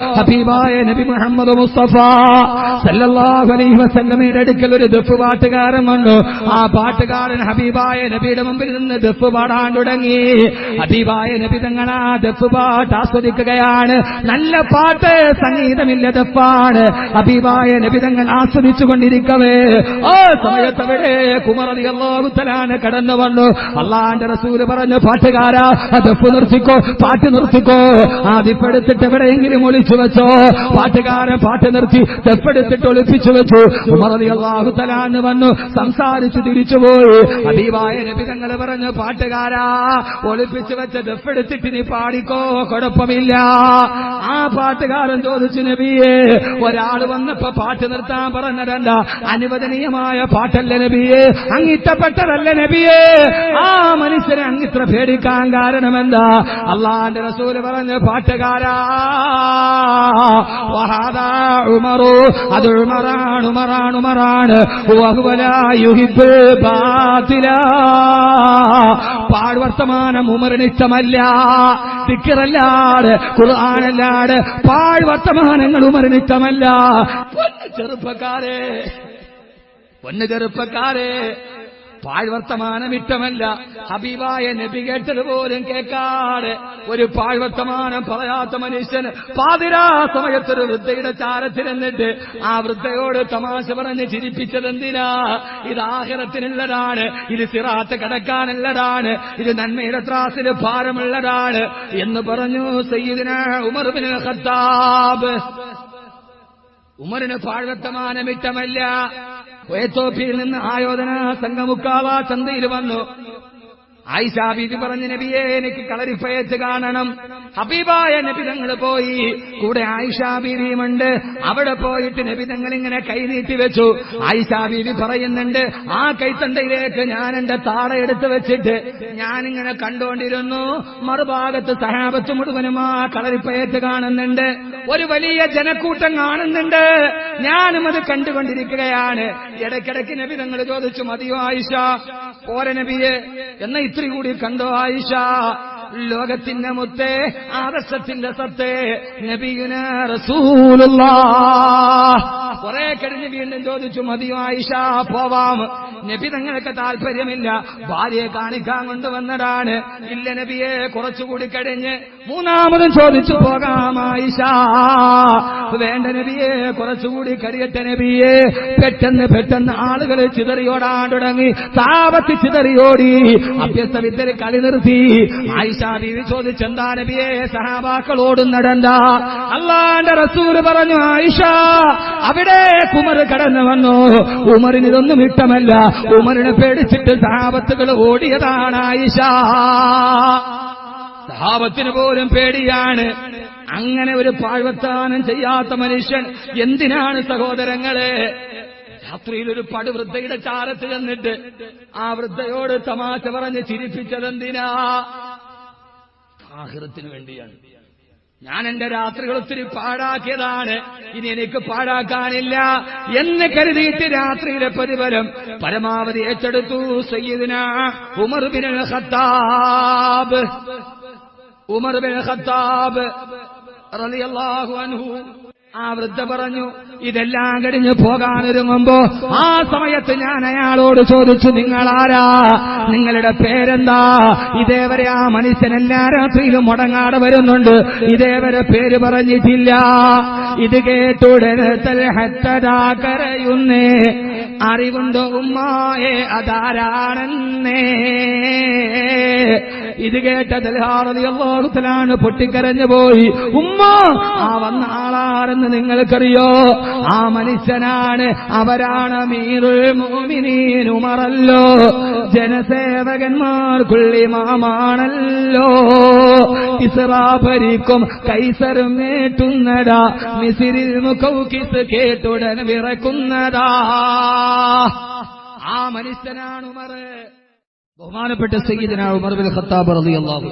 ഹബീബായ നബി മുഹമ്മദ് മുസ്തഫ സല്ലല്ലാഹു അലൈഹി വസല്ലമയുടെ അടുക്കൽ ഒരു ദഫ് പാട്ടുകാരൻ വന്നു. ആ പാട്ടുകാരൻ ഹബീബായ നബിയുടെ മുമ്പിൽ നിന്ന് ദഫ് പാടാൻ തുടങ്ങി. ഹബീബായ നബി തങ്ങൾ ആ ദഫ് പാട്ട് ആസ്വദിക്കുകയാണ്. നല്ല പാട്ട് സംഗീതമില്ല ദഫാണ്. ഹബീബായ നബി തങ്ങൾ ആസ്വദിച്ചു കൊണ്ടിരിക്കവേ ആ സമയത്തവിടെ കുമറലി അള്ളാഹുത്തലാണ് കടന്നു വന്നു. അള്ളാന്റെ റസൂൽ പറഞ്ഞു പാട്ടുകാരാ ദഫ് നിർത്തിക്കോ പാട്ട് നിർത്തിക്കോ. ആദ്യപ്പെടുത്തിട്ട് എവിടെയെങ്കിലും ഒളിച്ചു വെച്ചോ പാട്ടുകാരൻ പാട്ട് നിർത്തി തെപ്പെടുത്തിട്ട് ഒളിപ്പിച്ചു വെച്ചു. തലാന്ന് വന്നു സംസാരിച്ചു തിരിച്ചുപോയി അതീവായ രപിതങ്ങൾ തങ്ങൾ പറഞ്ഞു പാട്ടുകാരാ ഒളിപ്പിച്ചു വെച്ച തെപ്പെടുത്തിട്ട് നീ പാടിക്കോ കുഴപ്പമില്ല. ആ പാട്ടുകാരൻ ചോദിച്ചു നബിയെ ഒരാൾ വന്നപ്പോ പാട്ട് നിർത്താൻ പറഞ്ഞതല്ല അനുവദനീയമായ പാട്ടല്ല നബിയെ? അങ്ങിഷ്ടപ്പെട്ടതല്ല നബിയെ? ആ മനുഷ്യനെ അങ്ങിത്ര പേടിക്കാൻ കാരണമെന്താ? അള്ളാന്റെ റസൂൽ പറഞ്ഞ പാട്ടുകാരാ. ഉമറു അത് ഉമറാണ് ഉമറാണ് ഉമറാണ്. പാടുവർത്തമാനം ഉമറിനിഷ്ടമല്ല ദിക്കറല്ലാട് ഖുർആാനല്ലാട് പാഴ്വർത്തമാനങ്ങൾ പൊന്ന ചെറുപ്പക്കാരെ പൊന്നു ചെറുപ്പക്കാരെ പാഴ്വർത്തമാനം ഇഷ്ടമല്ല ഹബീബായ നബി കേട്ടത് പോലും കേൾക്കാതെ ഒരു പാഴ്വർത്തമാനം പറയാത്ത മനുഷ്യൻ പാതിരാ സമയത്തൊരു വൃദ്ധയുടെ ചാരത്തിലെന്നിട്ട് ആ വൃദ്ധയോട് തമാശ പറഞ്ഞ് ചിരിപ്പിച്ചത് എന്തിനാ ഇത് ആഹരത്തിനുള്ളതാണ് ഇത് സിറാത്ത് കടക്കാനുള്ളതാണ് ഇത് നന്മയുടെ ത്രാസിന് ഭാരമുള്ളതാണ് എന്ന് പറഞ്ഞു സയ്യിദിന ഉമർബിന് ഖത്താബ്. ഉമറിന് പാഴ്വത്തമാനമിട്ടമല്ല എത്തോപ്പിയിൽ നിന്ന് ആയോധന സംഘമുക്കാവ ചന്തയിൽ വന്നു. ആയിഷാ ബീബി പറഞ്ഞ നബിയെ എനിക്ക് കളരിപ്പയച്ച് കാണണം. ഹബീബായ നബി തങ്ങൾ പോയി. കൂടെ ആയിഷാ ബീവിയുമുണ്ട് അവിടെ പോയിട്ട് നബി തങ്ങൾ ഇങ്ങനെ കൈനീട്ടി വെച്ചു. ആയിഷാ ബീവി പറയുന്നുണ്ട് ആ കൈത്തണ്ടയിലേക്ക് ഞാൻ എന്റെ താട എടുത്തു വെച്ചിട്ട് ഞാനിങ്ങനെ കണ്ടുകൊണ്ടിരുന്നു മറുഭാഗത്ത് സഹാബത്ത് മുഴുവനും ആ കളരിപ്പയറ്റ് കാണുന്നുണ്ട്. ഒരു വലിയ ജനക്കൂട്ടം കാണുന്നുണ്ട്. ഞാനും അത് കണ്ടുകൊണ്ടിരിക്കുകയാണ്. ഇടയ്ക്കിടയ്ക്ക് നബി തങ്ങൾ ചോദിച്ചു മതിയോ ആയിഷ? പോര നബിയെ എന്ന ഇത്തിരി കൂടി കണ്ടോ ആയിഷ? ലോകത്തിന്റെ മുത്തേ ആദർശത്തിന്റെ സത്തേ നബിയുന കുറെ കഴിഞ്ഞ് വീണ്ടും ചോദിച്ചു മതിയോ ആയിഷ പോവാം. നബി തങ്ങൾക്ക് താല്പര്യമില്ല. ഭാര്യയെ കാണിക്കാൻ കൊണ്ടുവന്നതാണ്. ഇല്ല നബിയെ കുറച്ചുകൂടി കഴിഞ്ഞ് മൂന്നാമതും ചോദിച്ചു പോകാം ആയിഷ. വേണ്ട നബിയെ കുറച്ചുകൂടി കഴിയട്ടെ നബിയെ. പെട്ടെന്ന് പെട്ടെന്ന് ആളുകൾ ചിതറിയോടാൻ തുടങ്ങി. താപത്തി ചിതറിയോടി. അഭ്യസ്ത വിദ്യ കളി നിർത്തി. ആയിഷ ബീവി ചോദിച്ചെന്താ നബിയെ? സഹാബാക്കളോടും നടണ്ട അള്ളാന്റെ റസൂര് പറഞ്ഞു ആയിഷ അവിടെ കുമർ കടന്നു വന്നു. ഉമറിന് ഇതൊന്നും ഇഷ്ടമല്ല. ഉമറിനെ പേടിച്ചിട്ട് സഹാബത്തുകൾ ഓടിയതാണ് ആയിഷ. സഹാബത്തിന് പോലും പേടിയാണ്. അങ്ങനെ ഒരു പാഴ്വത്താനം ചെയ്യാത്ത മനുഷ്യൻ എന്തിനാണ് സഹോദരങ്ങളെ? രാത്രിയിൽ ഒരു പടുവൃദ്ധയുടെ ചാരത്ത് ചെന്നിട്ട് ആ വൃദ്ധയോട് തമാശ പറഞ്ഞ് ചിരിപ്പിച്ചതെന്തിനാ? ആഹൃത്തിന് വേണ്ടിയാണ്. ഞാൻ എന്റെ രാത്രികൾ ഒത്തിരി പാഴാക്കിയതാണ്. ഇനി എനിക്ക് പാഴാക്കാനില്ല എന്ന് കരുതിയിട്ട് രാത്രിയിലെ പ്രതിഫലം പരമാവധി ഏറ്റെടുത്തു സയ്യിദിന Umar bin Khattab. Umar bin Khattab റളിയല്ലാഹു അൻഹു ആ വൃദ്ധ പറഞ്ഞു ഇതെല്ലാം കഴിഞ്ഞ് പോകാനൊരുങ്ങുമ്പോ ആ സമയത്ത് ഞാൻ അയാളോട് ചോദിച്ചു നിങ്ങൾ ആരാ നിങ്ങളുടെ പേരെന്താ? ഇതേവരെ ആ മനുഷ്യൻ എല്ലാ രാത്രിയിലും മുടങ്ങാതെ വരുന്നുണ്ട്. ഇതേവരെ പേര് പറഞ്ഞിട്ടില്ല. ഇത് കേട്ടുടനെ അറിവുണ്ടോ ഉമ്മായെ? അതാരാണെന്നേ? ഇത് കേട്ട ദൽഹാറിയാണ് പൊട്ടിക്കരഞ്ഞു പോയി. ഉമ്മ ആ വന്ന ആളാണെന്ന് നിങ്ങൾക്കറിയോ? ആ മനുഷ്യനാണ് അവരാണ് മീറുൽ മോമിനീനുമറല്ലോ ജനസേവകന്മാർക്കുള്ളിമാമാണല്ലോ മാമാണല്ലോ. ഭരിക്കും കൈസറും നേട്ടുന്നതാ. മിസിരിൽ മുഖൗക്കിസ് കേട്ടുടൻ വിറക്കുന്നതാ. ആ മനുഷ്യനാണ് ബഹുമാനപ്പെട്ട സയ്യിദിന ഉമർ ബിൻ ഖത്താബ് റളിയല്ലാഹു